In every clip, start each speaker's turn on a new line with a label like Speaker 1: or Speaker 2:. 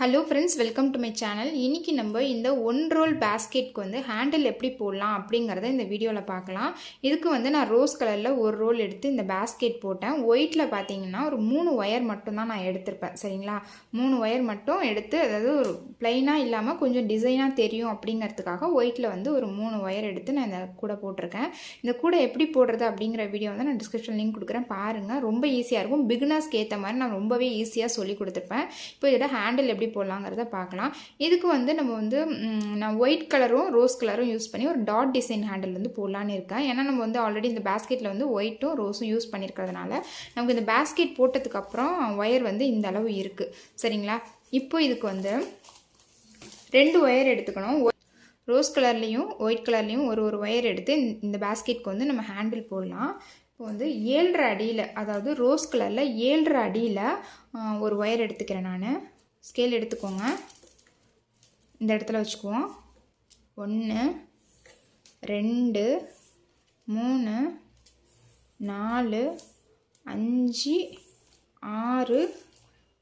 Speaker 1: Hello friends welcome to my channel இன்னைக்கு நம்ம இந்த ஒன் ரோல் பேஸ்கெட்க்கு வந்து ஹேண்டில் எப்படி போடலாம் அப்படிங்கிறத இந்த வீடியோவில் பார்க்கலாம். இதுக்கு வந்து நான் ரோஸ் கலரில் ஒரு ரோல் எடுத்து இந்த பேஸ்கெட் போட்டேன். ஒயிட்டில் பார்த்தீங்கன்னா ஒரு மூணு ஒயர் மட்டும்தான் நான் எடுத்திருப்பேன். சரிங்களா? மூணு ஒயர் மட்டும் எடுத்து அதாவது ஒரு ப்ளைனாக இல்லாமல் கொஞ்சம் டிசைனாக தெரியும் அப்படிங்கிறதுக்காக ஒயிட்டில் வந்து ஒரு மூணு ஒயர் எடுத்து நான் இந்த கூடை போட்டிருக்கேன். இந்த கூடை எப்படி போடுறது அப்படிங்கிற வீடியோ வந்து நான் டிஸ்கிரிப்ஷன் லிங்க் கொடுக்குறேன். பாருங்கள் ரொம்ப ஈஸியாக இருக்கும். பிகினர்ஸ்க்கு ஏற்ற மாதிரி நான் ரொம்பவே ஈஸியாக சொல்லி கொடுத்துருப்பேன். இப்போ இதோட ஹேண்டில் எப்படி போடலாங்கிறத பார்க்கலாம். இதுக்கு வந்து நம்ம வந்து நான் ஒயிட் கலரும் ரோஸ் கலரும் யூஸ் பண்ணி ஒரு டாட் டிசைன் ஹேண்டில் வந்து போடலான்னு இருக்கேன். ஏன்னா நம்ம வந்து ஆல்ரெடி இந்த பேஸ்கெட்டில் வந்து ஒயிட்டும் ரோஸும் யூஸ் பண்ணியிருக்கிறதுனால நமக்கு இந்த பேஸ்கெட் போட்டதுக்கப்புறம் ஒயர் வந்து இந்த அளவு இருக்குது சரிங்களா? இப்போ இதுக்கு வந்து ரெண்டு ஒயர் எடுத்துக்கணும். ரோஸ் கலர்லேயும் ஒயிட் கலர்லேயும் ஒரு ஒரு ஒயர் எடுத்து இந்த- இந்த பேஸ்கெட்க்கு வந்து நம்ம ஹேண்டில் போடலாம். இப்போ வந்து ஏழரை அடியில் அதாவது ரோஸ் கலரில் ஏழரை அடியில் ஒரு ஒயர் எடுத்துக்கிறேன் நான். ஸ்கேல் எடுத்துக்கோங்க. இந்த இடத்துல வச்சுக்குவோம். ஒன்று ரெண்டு மூணு நாலு அஞ்சு ஆறு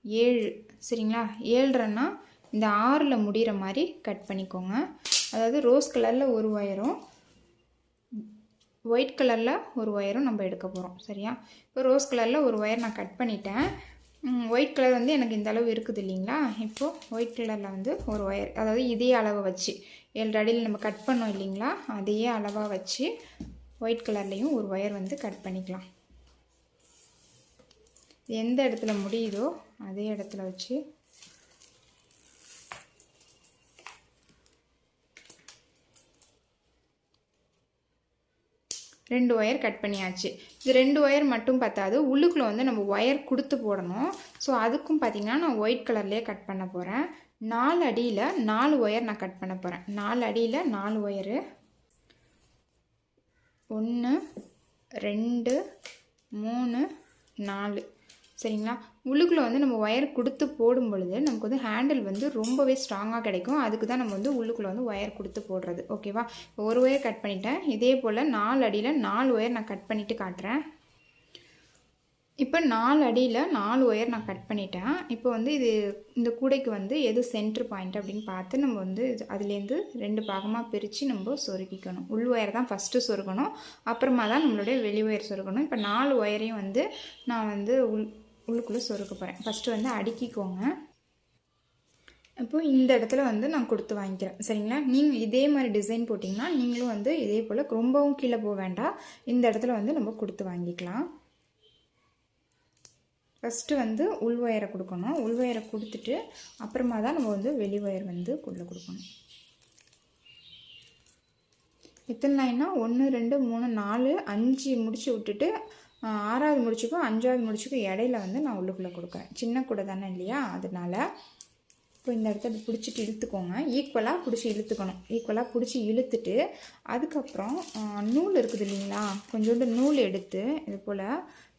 Speaker 1: ஏழு. சரிங்களா? ஏழ்ரைன்னா இந்த ஆறில் முடிகிற மாதிரி கட் பண்ணிக்கோங்க. அதாவது ரோஸ் கலரில் ஒரு ஒயரும் ஒயிட் கலரில் ஒரு ஒயரும் நம்ம எடுக்க போகிறோம் சரியா? இப்போ ரோஸ் கலரில் ஒரு ஒயர் நான் கட் பண்ணிட்டேன். ஒயிட் கலர் வந்து எனக்கு இந்த அளவு இருக்குது இல்லைங்களா? இப்போது ஒயிட் கலரில் வந்து ஒரு ஒயர் அதாவது இதே அளவை வச்சு ஏழு அடியில் நம்ம கட் பண்ணோம் இல்லைங்களா? அதையே அளவாக வச்சு ஒயிட் கலர்லேயும் ஒரு ஒயர் வந்து கட் பண்ணிக்கலாம். எந்த இடத்துல முடியுதோ அதே இடத்துல வச்சு ரெண்டு ஒயர் கட் பண்ணியாச்சு. இது ரெண்டு ஒயர் மட்டும் பத்தாது உள்ளுக்குள்ளே வந்து நம்ம ஒயர் கொடுத்து போடணும். ஸோ அதுக்கும் பார்த்தீங்கன்னா நான் ஒயிட் கலர்லேயே கட் பண்ண போகிறேன் நாலு அடியில் நாலு ஒயர் நான் கட் பண்ண போகிறேன் நாலு அடியில் நாலு ஒயரு ஒன்று ரெண்டு மூணு நாலு. சரிங்களா? உள்ளுக்குள்ளே வந்து நம்ம ஒயர் கொடுத்து போடும் பொழுது நமக்கு வந்து ஹேண்டில் வந்து ரொம்பவே ஸ்ட்ராங்காக கிடைக்கும். அதுக்கு தான் நம்ம வந்து உள்ளுக்குள்ளே வந்து ஒயர் கொடுத்து போடுறது. ஓகேவா இப்போ ஒரு ஒயர் கட் பண்ணிட்டேன். இதே போல் நாலு அடியில் நாலு ஒயர் நான் கட் பண்ணிவிட்டு காட்டுறேன். இப்போ நாலு அடியில் நாலு ஒயர் நான் கட் பண்ணிட்டேன். இப்போ வந்து இது இந்த கூடைக்கு வந்து எது சென்ட்ரு பாயிண்ட் அப்படின்னு பார்த்து நம்ம வந்து அதுலேருந்து ரெண்டு பாகமாக பிரித்து நம்ம சொருக்கிக்கணும் உள் ஒயர் தான் ஃபஸ்ட்டு சொருகணும். அப்புறமா தான் நம்மளுடைய வெளி ஒயர் சொருகணும். இப்போ நாலு ஒயரையும் வந்து நான் வந்து உள் உள்ளுக்குள்ளே சொருக்க போகிறேன் ஃபஸ்ட்டு வந்து அடுக்கிக்கோங்க. இப்போ இந்த இடத்துல வந்து நான் கொடுத்து வாங்கிக்கிறேன். சரிங்களா? நீங்கள் இதே மாதிரி டிசைன் போட்டிங்கன்னா நீங்களும் வந்து இதே போல் ரொம்பவும் கீழே போக வேண்டாம். இந்த இடத்துல வந்து நம்ம கொடுத்து வாங்கிக்கலாம். ஃபஸ்ட்டு வந்து உள் ஒயரை கொடுக்கணும். உள் ஒயரை கொடுத்துட்டு அப்புறமா தான் நம்ம வந்து வெளி ஒயர் வந்து உள்ளே கொடுக்கணும். எத்தனை லைன்னா ஒன்று ரெண்டு மூணு நாலு அஞ்சு முடிச்சு விட்டுட்டு ஆறாவது முடிச்சுக்கும் அஞ்சாவது முடிச்சுக்கும் இடையில வந்து நான் உள்ளுக்குள்ளே கொடுக்குறேன். சின்ன கூட தானே இல்லையா? அதனால இப்போ இந்த இடத்த பிடிச்சிட்டு இழுத்துக்கோங்க. ஈக்குவலாக பிடிச்சி இழுத்துக்கணும். ஈக்குவலாக பிடிச்சி இழுத்துட்டு அதுக்கப்புறம் நூல் இருக்குது இல்லைங்களா? கொஞ்சோண்டு நூல் எடுத்து இது போல்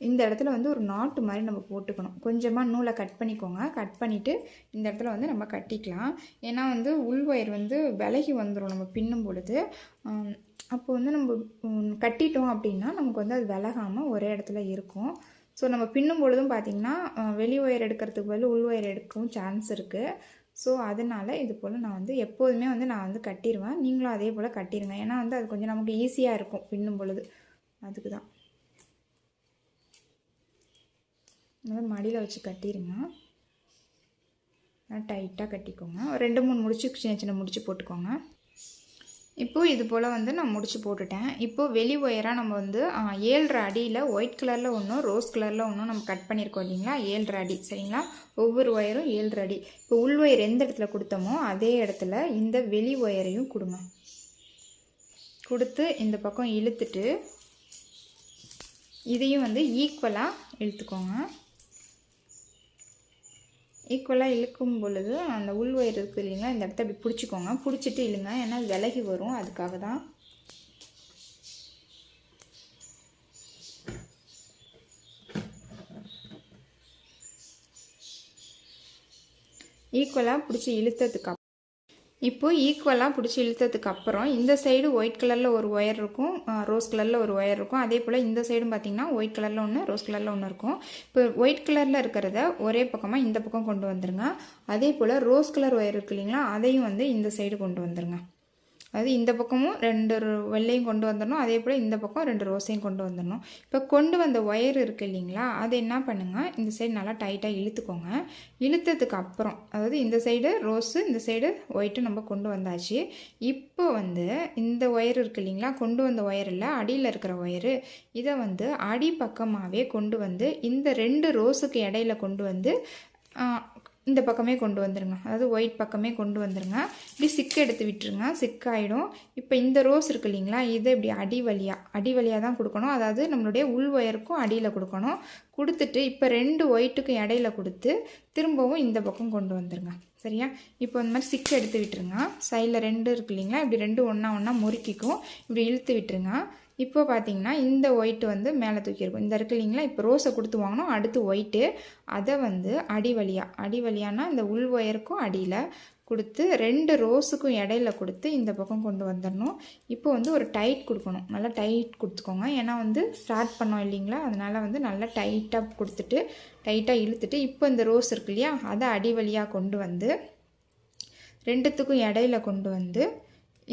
Speaker 1: இந்த இடத்துல வந்து ஒரு நாட்டு மாதிரி நம்ம போட்டுக்கணும். கொஞ்சமாக நூலை கட் பண்ணிக்கோங்க. கட் பண்ணிவிட்டு இந்த இடத்துல வந்து நம்ம கட்டிக்கலாம். ஏன்னா வந்து உள் ஒயர் வந்து விலகி வந்துடும் நம்ம பின்னும் பொழுது. அப்போ வந்து நம்ம கட்டிட்டோம் அப்படின்னா நமக்கு வந்து அது விலகாமல் ஒரே இடத்துல இருக்கும். ஸோ நம்ம பின்னும் பொழுதும் பார்த்திங்கன்னா வெளி ஒயர் எடுக்கிறதுக்கு பதில் உள் ஒயர் எடுக்கவும் சான்ஸ் இருக்குது ஸோ அதனால் இது போல் நான் வந்து எப்போதுமே வந்து நான் வந்து கட்டிடுவேன் நீங்களும் அதே போல் கட்டிடுங்க ஏன்னா வந்து அது கொஞ்சம் நமக்கு ஈஸியாக இருக்கும் பின்னும் பொழுது. அதுக்கு தான் மடியில் வச்சு கட்டிடுங்க டைட்டாக கட்டிக்கோங்க. ஒரு ரெண்டு மூணு முடிச்சு சின்ன சின்ன முடிச்சு போட்டுக்கோங்க. இப்போது இது போல் வந்து நான் முடிச்சு போட்டுட்டேன். இப்போது வெளி ஒயராக நம்ம வந்து ஏழரை அடியில் ஒயிட் கலரில் ஒன்றும் ரோஸ் கலரில் ஒன்றும் நம்ம கட் பண்ணியிருக்கோம் இல்லைங்களா? ஏழரை அடி சரிங்களா? ஒவ்வொரு ஒயரும் ஏழரை அடி. இப்போ உள் ஒயர் எந்த இடத்துல கொடுத்தோமோ அதே இடத்துல இந்த வெளி ஒயரையும் கொடுங்க. கொடுத்து இந்த பக்கம் இழுத்துட்டு இதையும் வந்து ஈக்குவலாக இழுத்துக்கோங்க. ஈக்குவலாக இழுக்கும் பொழுது அந்த உள் இருக்குது இல்லைங்களா இந்த இடத்த அப்படி பிடிச்சிக்கோங்க. பிடிச்சிட்டு இழுங்க. ஏன்னா விலகி வரும். அதுக்காக தான் ஈக்குவலாக பிடிச்சி இழுத்ததுக்கு இப்போது ஈக்குவலாக பிடிச்சி இழுத்ததுக்கு அப்புறம் இந்த சைடு ஒயிட் கலரில் ஒரு ஒயர் இருக்கும் ரோஸ் கலரில் ஒரு ஒயர் இருக்கும். அதே போல் இந்த சைடும் பார்த்திங்கன்னா ஒயிட் கலரில் ஒன்று ரோஸ் கலரில் ஒன்று இருக்கும். இப்போ ஒயிட் கலரில் இருக்கிறத ஒரே பக்கமாக இந்த பக்கம் கொண்டு வந்துருங்க. அதே போல் ரோஸ் கலர் ஒயர் இருக்கு இல்லைங்களா அதையும் வந்து இந்த சைடு கொண்டு வந்துருங்க. அதாவது இந்த பக்கமும் ரெண்டு ரோ- வெள்ளையும் கொண்டு வந்துடணும். அதே போல் இந்த பக்கம் ரெண்டு ரோஸையும் கொண்டு வந்துடணும். இப்போ கொண்டு வந்த ஒயர் இருக்குது இல்லைங்களா அதை என்ன பண்ணுங்கள் இந்த சைடு நல்லா டைட்டாக இழுத்துக்கோங்க. இழுத்ததுக்கு அப்புறம் அதாவது இந்த சைடு ரோஸு இந்த சைடு ஒயிட்டு நம்ம கொண்டு வந்தாச்சு. இப்போ வந்து இந்த ஒயர் இருக்கு இல்லைங்களா கொண்டு வந்த ஒயர் இல்லை அடியில் இருக்கிற ஒயரு இதை வந்து அடி பக்கமாகவே கொண்டு வந்து இந்த ரெண்டு ரோஸுக்கு இடையில கொண்டு வந்து இந்த பக்கமே கொண்டு வந்துடுங்க அதாவது ஒயிட் பக்கமே கொண்டு வந்துடுங்க இப்படி சிக்கு எடுத்து விட்டுருங்க. சிக்காயிடும். இப்போ இந்த ரோஸ் இருக்கு இல்லைங்களா இதை இப்படி அடி வழியாக அடி வழியாக தான் கொடுக்கணும். அதாவது நம்மளுடைய உள் ஒயருக்கும் அடியில் கொடுக்கணும். கொடுத்துட்டு இப்போ ரெண்டு ஒயிட்டுக்கும் இடையில கொடுத்து திரும்பவும் இந்த பக்கம் கொண்டு வந்துடுங்க சரியா? இப்போ இந்த மாதிரி சிக்கு எடுத்து விட்டுருங்க. சைடில் ரெண்டு இருக்கு இல்லைங்களா இப்படி ரெண்டு ஒன்றா ஒன்றா முறுக்கிக்கும். இப்படி இழுத்து விட்டுருங்க. இப்போ பார்த்தீங்கன்னா இந்த ஒயிட் வந்து மேலே தூக்கியிருக்கும். இந்த இருக்கு இல்லைங்களா? இப்போ ரோஸை கொடுத்து வாங்கினோம். அடுத்து ஒயிட்டு அதை வந்து அடி வழியாக அடி வழியானா இந்த உள் ஒயருக்கும் அடியில் கொடுத்து ரெண்டு ரோஸுக்கும் இடையில கொடுத்து இந்த பக்கம் கொண்டு வந்துடணும். இப்போ வந்து ஒரு டைட் கொடுக்கணும். நல்லா டைட் கொடுத்துக்கோங்க. ஏன்னா வந்து ஸ்டார்ட் பண்ணோம் இல்லைங்களா? அதனால் வந்து நல்லா டைட்டாக கொடுத்துட்டு டைட்டாக இழுத்துட்டு இப்போ இந்த ரோஸ் இருக்கு இல்லையா? அதை அடி வழியாக கொண்டு வந்து ரெண்டுத்துக்கும் இடையில கொண்டு வந்து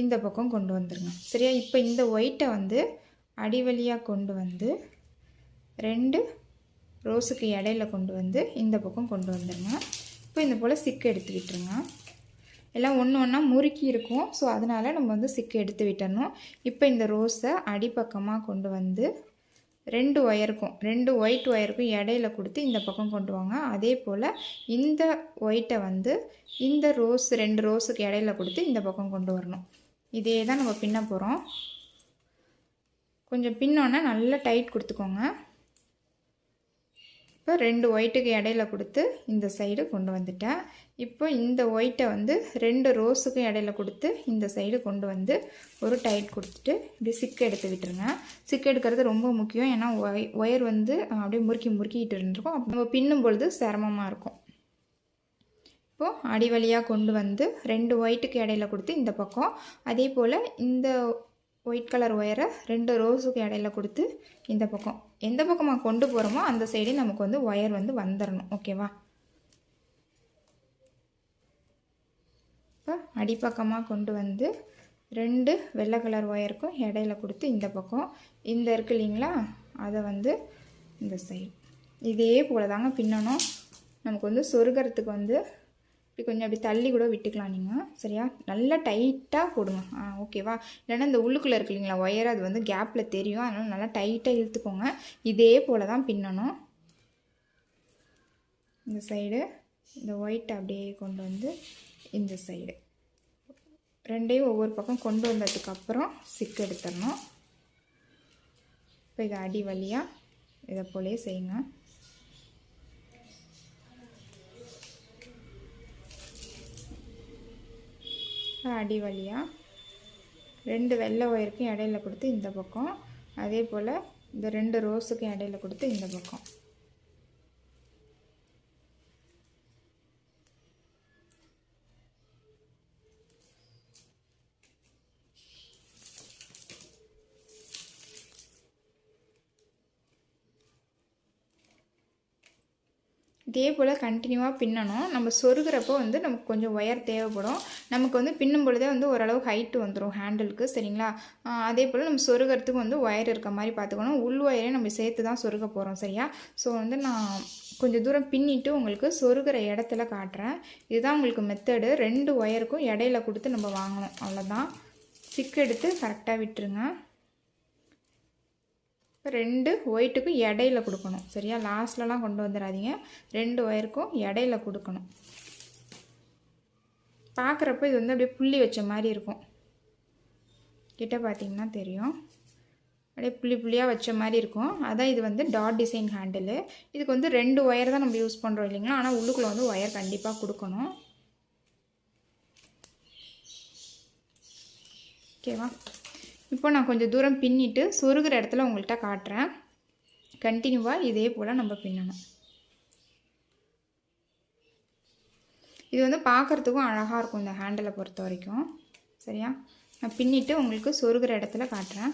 Speaker 1: இந்த பக்கம் கொண்டு வந்துடுங்க சரியா? இப்போ இந்த ஒயிட்டை வந்து அடி வழியாக கொண்டு வந்து ரெண்டு ரோஸுக்கு இடையில கொண்டு வந்து இந்த பக்கம் கொண்டு வந்துடுங்க இப்போ இந்த போல் சிக்கு எடுத்து விட்டுருங்க எல்லாம் ஒன்று ஒன்றா முறுக்கி இருக்கும். ஸோ அதனால் நம்ம வந்து சிக்கு எடுத்து விட்டணும். இப்போ இந்த ரோஸை அடிப்பக்கமாக கொண்டு வந்து ரெண்டு ஒயருக்கும் ரெண்டு ஒயிட் ஒயருக்கும் இடையில கொடுத்து இந்த பக்கம் கொண்டு வாங்க. அதே போல் இந்த ஒயிட்டை வந்து இந்த ரோஸ் ரெண்டு ரோஸுக்கு இடையில கொடுத்து இந்த பக்கம் கொண்டு வரணும். இதே தான் நம்ம பின்ன போகிறோம் கொஞ்சம் பின்னோன்னா நல்லா டைட் கொடுத்துக்கோங்க. இப்போ ரெண்டு ஒயிட்டுக்கு இடையில கொடுத்து இந்த சைடு கொண்டு வந்துட்டேன். இப்போ இந்த ஒயிட்டை வந்து ரெண்டு ரோஸுக்கும் இடையில கொடுத்து இந்த சைடு கொண்டு வந்து ஒரு டைட் கொடுத்துட்டு இப்படி சிக்கு எடுத்து விட்டுருங்க. சிக்கு எடுக்கிறது ரொம்ப முக்கியம். ஏன்னா ஒய் ஒயர் வந்து அப்படியே முறுக்கி முறுக்கிட்டு இருந்திருக்கும். நம்ம பின்னும் பொழுது சிரமமாக இருக்கும். இப்போது அடி வழியாக கொண்டு வந்து ரெண்டு ஒயிட்டுக்கு இடையில கொடுத்து இந்த பக்கம். அதே போல் இந்த ஒயிட் கலர் ஒயரை ரெண்டு ரோஸுக்கு இடையில கொடுத்து இந்த பக்கம். எந்த பக்கமாக கொண்டு போகிறோமோ அந்த சைடே நமக்கு வந்து ஒயர் வந்து வந்துடணும் ஓகேவா இப்போ அடிப்பக்கமாக கொண்டு வந்து ரெண்டு வெள்ளை கலர் ஒயருக்கும் இடையில கொடுத்து இந்த பக்கம். இந்த இருக்கு இல்லைங்களா? அதை வந்து இந்த சைடு இதே போல் தாங்க பின்னணும். நமக்கு வந்து சொருகிறதுக்கு வந்து இப்படி கொஞ்சம் அப்படி தள்ளி கூட விட்டுக்கலாம் நீங்கள் சரியா? நல்லா டைட்டாக போடுங்க. ஆ ஓகேவா இல்லைன்னா இந்த உள்ளுக்குள்ளே இருக்கு இல்லைங்களா ஒயர் அது வந்து கேப்பில் தெரியும். அதனால் நல்லா டைட்டாக இழுத்துக்கோங்க. இதே போல் தான் பின்னணும். இந்த சைடு இந்த ஒயிட் அப்படியே கொண்டு வந்து இந்த சைடு ரெண்டையும் ஒவ்வொரு பக்கம் கொண்டு வந்ததுக்கப்புறம் சிக்கு எடுத்துடணும். இப்போ இதை அடி வழியாக இதை போலே செய்யுங்க. அடி வழியாக ரெண்டு வெள்ளை ஒயருக்கும் இடையில கொடுத்து இந்த பக்கம். அதே போல் இந்த ரெண்டு ரோஸுக்கும் இடையில கொடுத்து இந்த பக்கம். இதே போல் கண்டினியூவாக பின்னணும். நம்ம சொருகிறப்போ வந்து நமக்கு கொஞ்சம் ஒயர் தேவைப்படும். நமக்கு வந்து பின்னும் பொழுதே வந்து ஓரளவு ஹைட்டு வந்துடும் ஹேண்டிலுக்கு சரிங்களா? அதே போல் நம்ம சொருகிறதுக்கு வந்து ஒயர் இருக்க மாதிரி பார்த்துக்கணும். உள் ஒயரே நம்ம சேர்த்து தான் சொருக போகிறோம் சரியா? ஸோ வந்து நான் கொஞ்சம் தூரம் பின்னிட்டு உங்களுக்கு சொருகிற இடத்துல காட்டுறேன். இதுதான் உங்களுக்கு மெத்தடு ரெண்டு ஒயருக்கும் இடையில கொடுத்து நம்ம வாங்கணும். அவ்வளோதான் சிக்கு எடுத்து கரெக்டாக விட்டுருங்க. ரெண்டு ஒயிட்டுக்கும் இடையில கொடுக்கணும். சரியா? லாஸ்ட்லலாம் கொண்டு வந்துடாதீங்க. ரெண்டு ஒயருக்கும் இடையில கொடுக்கணும். பார்க்குறப்ப இது வந்து அப்படியே புள்ளி வச்ச மாதிரி இருக்கும். கிட்ட பார்த்தீங்கன்னா தெரியும். அப்படியே புள்ளி புள்ளியாக வச்ச மாதிரி இருக்கும். அதான் இது வந்து டாட் டிசைன் ஹேண்டிலு இதுக்கு வந்து ரெண்டு ஒயர் தான் நம்ம யூஸ் பண்ணுறோம் இல்லைங்களா? ஆனால் உள்ளுக்குள்ளே வந்து ஒயர் கண்டிப்பாக கொடுக்கணும். ஓகேவா இப்போ நான் கொஞ்சம் தூரம் பின்னிட்டு சொருகிற இடத்துல உங்கள்கிட்ட காட்டுறேன். கண்டினியூவாக இதே போல் நம்ம பின்னணும். இது வந்து பார்க்குறதுக்கும் அழகாக இருக்கும் இந்த ஹேண்டிலை பொறுத்த வரைக்கும். சரியா? நான் பின்னிட்டு உங்களுக்கு சொருகிற இடத்துல காட்டுறேன்.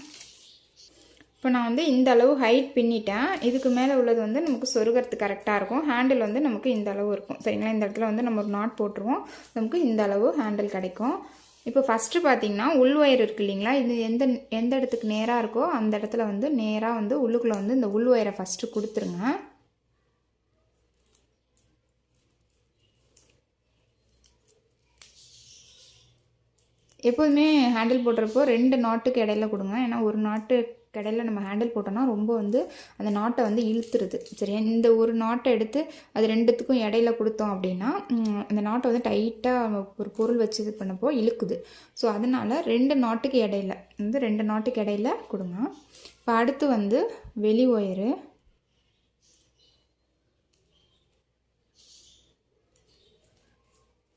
Speaker 1: இப்போ நான் வந்து இந்த அளவு ஹைட் பின்னிட்டேன். இதுக்கு மேலே உள்ளது வந்து நமக்கு சொருகிறது கரெக்டாக இருக்கும். ஹேண்டில் வந்து நமக்கு இந்த அளவு இருக்கும். சரிங்களா? இந்த இடத்துல வந்து நம்ம ஒரு நாட் போட்டுருவோம். நமக்கு இந்த அளவு ஹேண்டில் கிடைக்கும். இப்போ ஃபஸ்ட்டு பார்த்தீங்கன்னா உள் ஒயர் இருக்கு இல்லைங்களா? இது எந்த எந்த இடத்துக்கு நேராக இருக்கோ அந்த இடத்துல வந்து நேராக வந்து உள்ளுக்குள்ளே வந்து இந்த உள் ஒயரை ஃபஸ்ட்டு கொடுத்துருங்க. எப்போதுமே ஹேண்டில் போடுறப்போ ரெண்டு நாட்டுக்கு இடையில கொடுங்க. ஏன்னா ஒரு நாட்டு இடையில நம்ம ஹேண்டில் போட்டோம்னா ரொம்ப வந்து அந்த நாட்டை வந்து இழுத்துருது. சரியா? இந்த ஒரு நாட்டை எடுத்து அது ரெண்டுத்துக்கும் இடையில கொடுத்தோம் அப்படின்னா அந்த நாட்டை வந்து டைட்டாக ஒரு பொருள் வச்சு இது பண்ணப்போ இழுக்குது. ஸோ அதனால் ரெண்டு நாட்டுக்கு இடையில வந்து ரெண்டு நாட்டுக்கு இடையில கொடுங்க. இப்போ அடுத்து வந்து வெளி ஒயரு.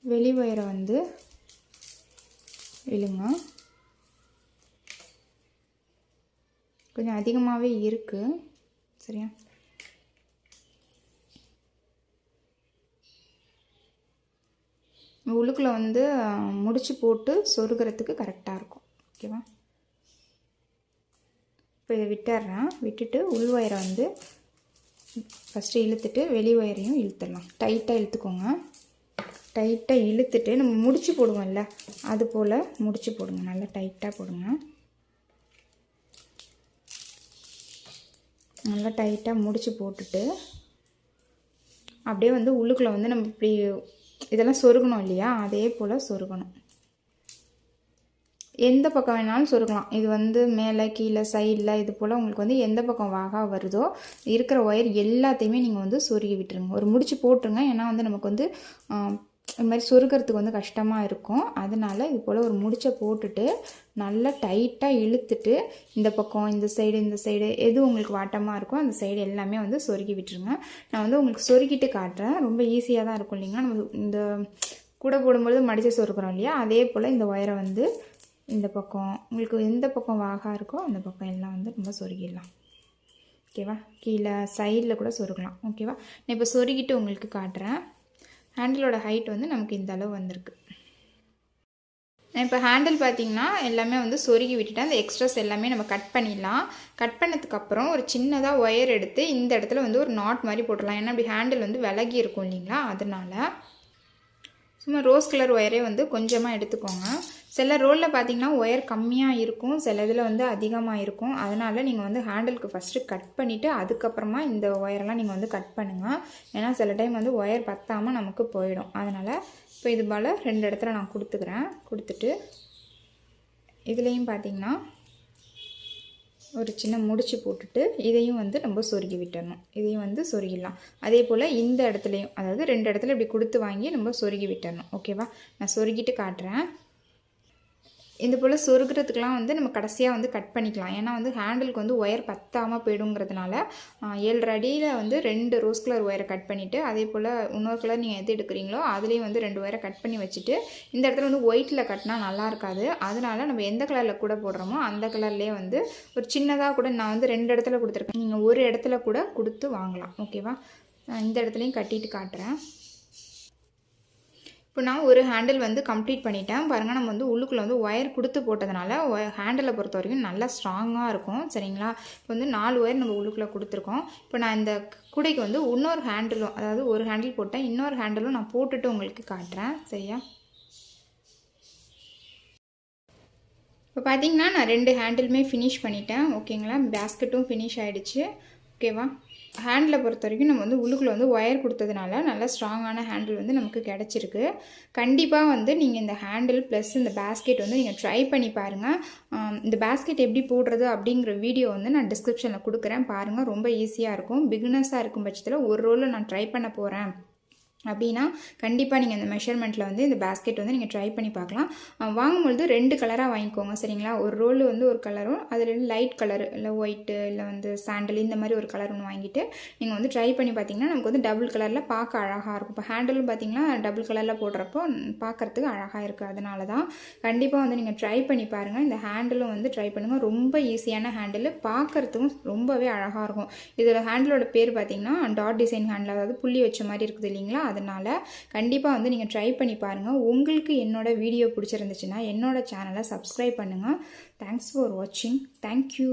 Speaker 1: வெளி ஒயரை வந்து இழுங்க. கொஞ்சம் அதிகமாகவே இருக்குது சரியா? உள்ளுக்குள்ளே வந்து முடித்து முடிச்சு போட்டு சொருகிறதுக்கு கரெக்டாக இருக்கும். ஓகேவா இப்போ இதை விட்டுறேன். விட்டுட்டு உள் ஒயரை வந்து ஃபஸ்ட்டு இழுத்துட்டு வெளி ஒயரையும் இழுத்துடலாம். டைட்டாக இழுத்துக்கோங்க. டைட்டாக இழுத்துட்டு நம்ம முடிச்சு போடுவோம்ல அது போல் முடிச்சு போடுங்க. நல்லா டைட்டாக போடுங்க. நல்லா டைட்டாக முடிச்சு போட்டுட்டு அப்படியே வந்து உள்ளுக்குள்ளே வந்து நம்ம இப்படி இதெல்லாம் சொருகணும் இல்லையா? அதே போல் சொருகணும். எந்த பக்கம் வேணாலும் சொருகலாம். இது வந்து மேலே கீழே சைடில் இது போல் உங்களுக்கு வந்து எந்த பக்கம் வாகா வருதோ இருக்கிற ஒயர் எல்லாத்தையுமே நீங்கள் வந்து சொருகி விட்டுருங்க. ஒரு முடிச்சு போட்டுருங்க. ஏன்னா வந்து நமக்கு வந்து இது மாதிரி சுருக்கிறதுக்கு வந்து கஷ்டமாக இருக்கும். அதனால் இது போல் ஒரு முடிச்சை போட்டுட்டு நல்லா டைட்டாக இழுத்துட்டு இந்த பக்கம் இந்த சைடு இந்த சைடு எது உங்களுக்கு வாட்டமாக இருக்கோ அந்த சைடு எல்லாமே வந்து சொருகி விட்டுருங்க. நான் வந்து உங்களுக்கு சொருக்கிட்டு காட்டுறேன். ரொம்ப ஈஸியாக தான் இருக்கும் இல்லைங்களா? நம்ம இந்த கூடை போடும்பொழுது மடித்து சொருக்கிறோம் இல்லையா? அதே போல் இந்த ஒயரை வந்து இந்த பக்கம் உங்களுக்கு எந்த பக்கம் வாகா இருக்கோ அந்த பக்கம் எல்லாம் வந்து ரொம்ப சொருகிடலாம். ஓகேவா கீழே சைடில் கூட சொருகலாம் ஓகேவா நான் இப்போ சொருகிட்டு உங்களுக்கு காட்டுறேன். ஹேண்டிலோட ஹைட் வந்து நமக்கு இந்த அளவு வந்திருக்கு. இப்போ ஹேண்டில் பார்த்திங்கன்னா எல்லாமே வந்து சொருகி விட்டுட்டு அந்த எக்ஸ்ட்ராஸ் எல்லாமே நம்ம கட் பண்ணிடலாம். கட் பண்ணதுக்கப்புறம் ஒரு சின்னதாக ஒயர் எடுத்து இந்த இடத்துல வந்து ஒரு நாட் மாதிரி போட்டுடலாம். ஏன்னா அப்படி ஹேண்டில் வந்து விலகி இருக்கும் இல்லைங்களா? அதனால் சும்மா ரோஸ் கலர் ஒயரே வந்து கொஞ்சமாக எடுத்துக்கோங்க. சில ரோலில் பார்த்தீங்கன்னா ஒயர் கம்மியாக இருக்கும் சில இதில் வந்து அதிகமாக இருக்கும். அதனால் நீங்கள் வந்து ஹேண்டிலுக்கு ஃபஸ்ட்டு கட் பண்ணிவிட்டு அதுக்கப்புறமா இந்த ஒயரெல்லாம் நீங்கள் வந்து கட் பண்ணுங்கள் ஏன்னா சில டைம் வந்து ஒயர் பத்தாமல் நமக்கு போயிடும். அதனால் இப்போ இது போல் ரெண்டு இடத்துல நான் கொடுத்துக்கிறேன். கொடுத்துட்டு இதுலேயும் பார்த்தீங்கன்னா ஒரு சின்ன முடிச்சு போட்டுட்டு இதையும் வந்து நம்ம சொருகி விட்டுறணும். இதையும் வந்து சொருகிடலாம். அதே போல் இந்த இடத்துலையும் அதாவது ரெண்டு இடத்துல இப்படி கொடுத்து வாங்கி நம்ம சொருகி விட்டுறணும். ஓகேவா நான் சொருகிட்டு காட்டுறேன். இது போல் சொருகிறதுக்கெலாம் வந்து நம்ம கடைசியாக வந்து கட் பண்ணிக்கலாம். ஏன்னா வந்து ஹேண்டிலுக்கு வந்து ஒயர் பத்தாமல் போயிடுங்கிறதுனால ஏழு அடியில் வந்து ரெண்டு ரோஸ் கலர் ஒயரை கட் பண்ணிவிட்டு அதே போல் இன்னொரு கலர் நீங்கள் எது எடுக்கிறீங்களோ அதுலேயும் வந்து ரெண்டு ஒயரை கட் பண்ணி வச்சுட்டு இந்த இடத்துல வந்து ஒயிட்டில் கட்டினா நல்லா இருக்காது. அதனால நம்ம எந்த கலரில் கூட போடுறோமோ அந்த கலர்லேயே வந்து ஒரு சின்னதாக கூட நான் வந்து ரெண்டு இடத்துல கொடுத்துருக்கேன். நீங்கள் ஒரு இடத்துல கூட கொடுத்து வாங்கலாம். ஓகேவா இந்த இடத்துலையும் கட்டிட்டு காட்டுறேன். இப்போ நான் ஒரு ஹேண்டில் வந்து கம்ப்ளீட் பண்ணிட்டேன். பாருங்கள் நம்ம வந்து உள்ளுக்குள்ளே வந்து ஒயர் கொடுத்து போட்டதுனால ஹேண்டிலை பொறுத்த வரைக்கும் நல்லா ஸ்ட்ராங்காக இருக்கும். சரிங்களா? இப்போ வந்து நாலு ஒயர் நம்ம உள்ளுக்குள்ளே கொடுத்துருக்கோம். இப்போ நான் இந்த குடைக்கு வந்து இன்னொரு ஹேண்டிலும் அதாவது ஒரு ஹேண்டில் போட்டேன். இன்னொரு ஹேண்டிலும் நான் போட்டுட்டு உங்களுக்கு காட்டுறேன். சரியா? இப்போ பார்த்தீங்கன்னா நான் ரெண்டு ஹேண்டிலுமே ஃபினிஷ் பண்ணிட்டேன். ஓகேங்களா? பேஸ்கெட்டும் ஃபினிஷ் ஆகிடுச்சு ஓகேவா? ஹேண்டில் பொறுத்த வரைக்கும் நம்ம வந்து உள்ளுக்குள்ளே வந்து ஒயர் கொடுத்ததுனால நல்லா ஸ்ட்ராங்கான ஹேண்டில் வந்து நமக்கு கிடச்சிருக்கு. கண்டிப்பாக வந்து நீங்கள் இந்த ஹேண்டில் ப்ளஸ் இந்த பேஸ்கெட் வந்து நீங்கள் ட்ரை பண்ணி பாருங்கள் இந்த பேஸ்கெட் எப்படி போடுறது அப்படிங்கிற வீடியோ வந்து நான் டிஸ்கிரிப்ஷனில் கொடுக்குறேன். பாருங்கள் ரொம்ப ஈஸியாக இருக்கும். பிகினர்ஸாக இருக்கும் பட்சத்தில் ஒரு ரோலில் நான் ட்ரை பண்ண போகிறேன் அப்படின்னா கண்டிப்பாக நீங்கள் இந்த மெஷர்மெண்ட்டில் வந்து இந்த பேஸ்கெட் வந்து நீங்கள் ட்ரை பண்ணி பார்க்கலாம். வாங்கும்பொழுது ரெண்டு கலராக வாங்கிக்கோங்க சரிங்களா? ஒரு ரோல் வந்து ஒரு கலரும் அதில் லைட் கலர் இல்லை ஒயிட்டு இல்லை வந்து சாண்டல் இந்த மாதிரி ஒரு கலர் ஒன்று வாங்கிட்டு நீங்கள் வந்து ட்ரை பண்ணி பார்த்தீங்கன்னா நமக்கு வந்து டபுள் கலரில் பார்க்க அழகாக இருக்கும். இப்போ ஹேண்டிலும் பார்த்தீங்கன்னா டபுள் கலரில் போடுறப்போ பார்க்குறதுக்கு அழகாக இருக்குது அதனால தான் கண்டிப்பாக வந்து நீங்கள் ட்ரை பண்ணி பாருங்கள் இந்த ஹேண்டிலும் வந்து ட்ரை பண்ணுங்கள் ரொம்ப ஈஸியான ஹேண்டில் பார்க்குறதுக்கும் ரொம்பவே அழகாக இருக்கும். இதில் ஹேண்டிலோட பேர் பார்த்தீங்கன்னா டாட் டிசைன் ஹேண்டில் அதாவது புள்ளி வச்ச மாதிரி இருக்குது இல்லைங்களா? அதனால் கண்டிப்பாக வந்து நீங்கள் ட்ரை பண்ணி பாருங்கள் உங்களுக்கு என்னோடய வீடியோ பிடிச்சிருந்துச்சுன்னா என்னோடய சேனலை சப்ஸ்கிரைப் பண்ணுங்கள் தேங்க்ஸ் ஃபார் வாட்சிங் தேங்க்யூ